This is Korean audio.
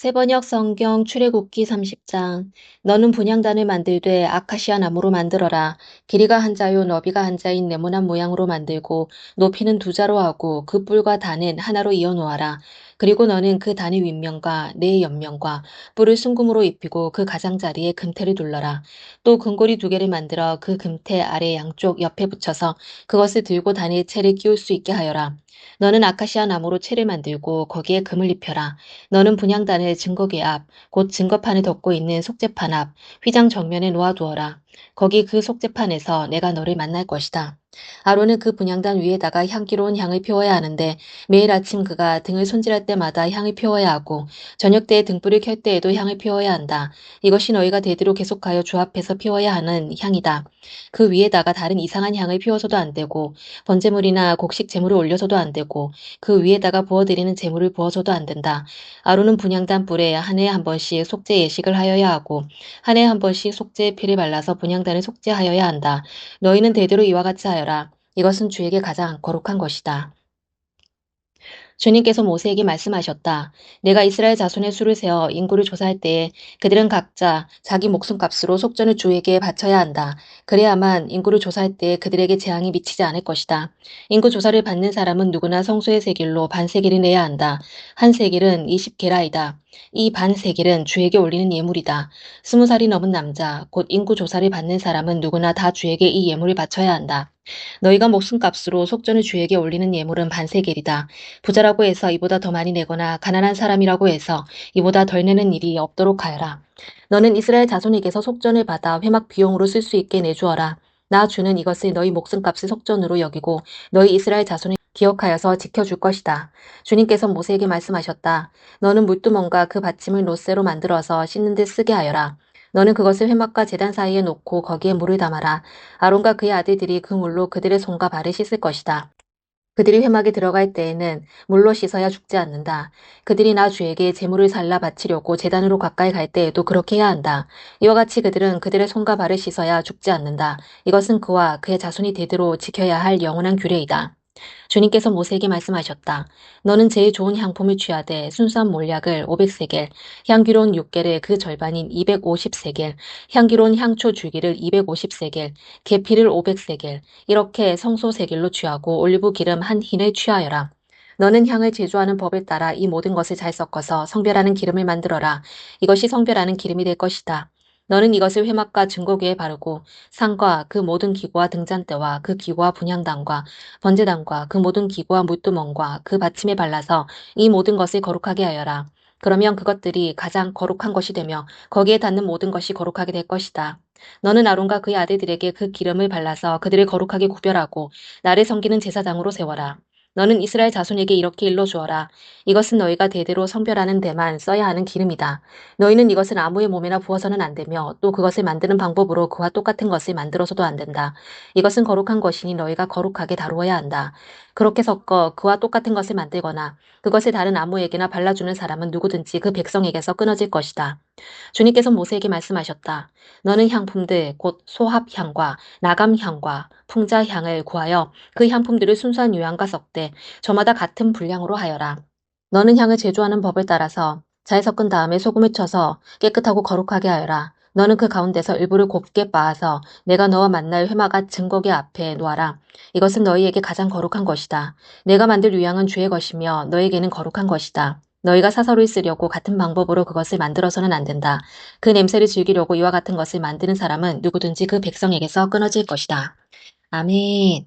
세번역 성경 출애굽기 30장 너는 분향단을 만들되 아카시아 나무로 만들어라. 길이가 한 자요 너비가 한 자인 네모난 모양으로 만들고 높이는 두 자로 하고 그 뿔과 단은 하나로 이어 놓아라. 그리고 너는 그 단의 윗면과 네 옆면과 뿔을 순금으로 입히고 그 가장자리에 금태를 둘러라. 또 금고리 두 개를 만들어 그 금태 아래 양쪽 옆에 붙여서 그것을 들고 단에 채를 끼울 수 있게 하여라. 너는 아카시아 나무로 채를 만들고 거기에 금을 입혀라. 너는 분향단을 증거계 앞, 곧 증거판을 덮고 있는 속죄판 앞, 휘장 정면에 놓아두어라. 거기 그 속죄판에서 내가 너를 만날 것이다. 아론은 그 분향단 위에다가 향기로운 향을 피워야 하는데 매일 아침 그가 등을 손질할 때마다 향을 피워야 하고 저녁 때에 등불을 켤 때에도 향을 피워야 한다. 이것이 너희가 대대로 계속하여 주 앞에서 피워야 하는 향이다. 그 위에다가 다른 이상한 향을 피워서도 안 되고 번제물이나 곡식 제물을 올려서도 안 되고 그 위에다가 부어드리는 제물을 부어서도 안 된다. 아론은 분향단 뿔에 한 해에 한 번씩 속죄 예식을 하여야 하고 한 해에 한 번씩 속죄의 피를 발라서 분향단을 속죄하여야 한다. 너희는 대대로 이와 같이 하여 라. 이것은 주에게 가장 거룩한 것이다. 주님께서 모세에게 말씀하셨다. 내가 이스라엘 자손의 수를 세어 인구를 조사할 때에 그들은 각자 자기 목숨값으로 속전을 주에게 바쳐야 한다. 그래야만 인구를 조사할 때 그들에게 재앙이 미치지 않을 것이다. 인구 조사를 받는 사람은 누구나 성소의 세길로 반세길을 내야 한다. 한 세길은 20게라이다. 이 반세길은 주에게 올리는 예물이다. 스무 살이 넘은 남자, 곧 인구 조사를 받는 사람은 누구나 다 주에게 이 예물을 바쳐야 한다. 너희가 목숨값으로 속전을 주에게 올리는 예물은 반세겔이다. 부자라고 해서 이보다 더 많이 내거나 가난한 사람이라고 해서 이보다 덜 내는 일이 없도록 하여라. 너는 이스라엘 자손에게서 속전을 받아 회막 비용으로 쓸 수 있게 내주어라. 나 주는 이것을 너희 목숨값의 속전으로 여기고 너희 이스라엘 자손을 기억하여서 지켜줄 것이다. 주님께서 모세에게 말씀하셨다. 너는 물두멍과 그 받침을 노쇠로 만들어서 씻는 데 쓰게 하여라. 너는 그것을 회막과 재단 사이에 놓고 거기에 물을 담아라. 아론과 그의 아들들이 그 물로 그들의 손과 발을 씻을 것이다. 그들이 회막에 들어갈 때에는 물로 씻어야 죽지 않는다. 그들이 나 주에게 재물을 살라 바치려고 재단으로 가까이 갈 때에도 그렇게 해야 한다. 이와 같이 그들은 그들의 손과 발을 씻어야 죽지 않는다. 이것은 그와 그의 자손이 대대로 지켜야 할 영원한 규례이다. 주님께서 모세에게 말씀하셨다. 너는 제일 좋은 향품을 취하되 순수한 몰약을 500세겔, 향기로운 육개를 그 절반인 250세겔, 향기로운 향초 줄기를 250세겔, 계피를 500세겔, 이렇게 성소 세겔로 취하고 올리브 기름 한 흰을 취하여라. 너는 향을 제조하는 법에 따라 이 모든 것을 잘 섞어서 성별하는 기름을 만들어라. 이것이 성별하는 기름이 될 것이다. 너는 이것을 회막과 증거기에 바르고 상과 그 모든 기구와 등잔대와 그 기구와 분향단과 번제단과 그 모든 기구와 물두멍과 그 받침에 발라서 이 모든 것을 거룩하게 하여라. 그러면 그것들이 가장 거룩한 것이 되며 거기에 닿는 모든 것이 거룩하게 될 것이다. 너는 아론과 그의 아들들에게 그 기름을 발라서 그들을 거룩하게 구별하고 나를 섬기는 제사장으로 세워라. 너는 이스라엘 자손에게 이렇게 일러 주어라. 이것은 너희가 대대로 성별하는 데만 써야 하는 기름이다. 너희는 이것을 아무의 몸에나 부어서는 안 되며 또 그것을 만드는 방법으로 그와 똑같은 것을 만들어서도 안 된다. 이것은 거룩한 것이니 너희가 거룩하게 다루어야 한다. 그렇게 섞어 그와 똑같은 것을 만들거나 그것을 다른 아무에게나 발라주는 사람은 누구든지 그 백성에게서 끊어질 것이다. 주님께서 모세에게 말씀하셨다. 너는 향품들 곧 소합향과 나감향과 풍자향을 구하여 그 향품들을 순수한 요양과 섞되 저마다 같은 분량으로 하여라. 너는 향을 제조하는 법을 따라서 잘 섞은 다음에 소금을 쳐서 깨끗하고 거룩하게 하여라. 너는 그 가운데서 일부를 곱게 빻아서 내가 너와 만날 회마가 증거기 앞에 놓아라. 이것은 너희에게 가장 거룩한 것이다. 내가 만들 유향은 주의 것이며 너에게는 거룩한 것이다. 너희가 사서를 쓰려고 같은 방법으로 그것을 만들어서는 안 된다. 그 냄새를 즐기려고 이와 같은 것을 만드는 사람은 누구든지 그 백성에게서 끊어질 것이다. 아멘.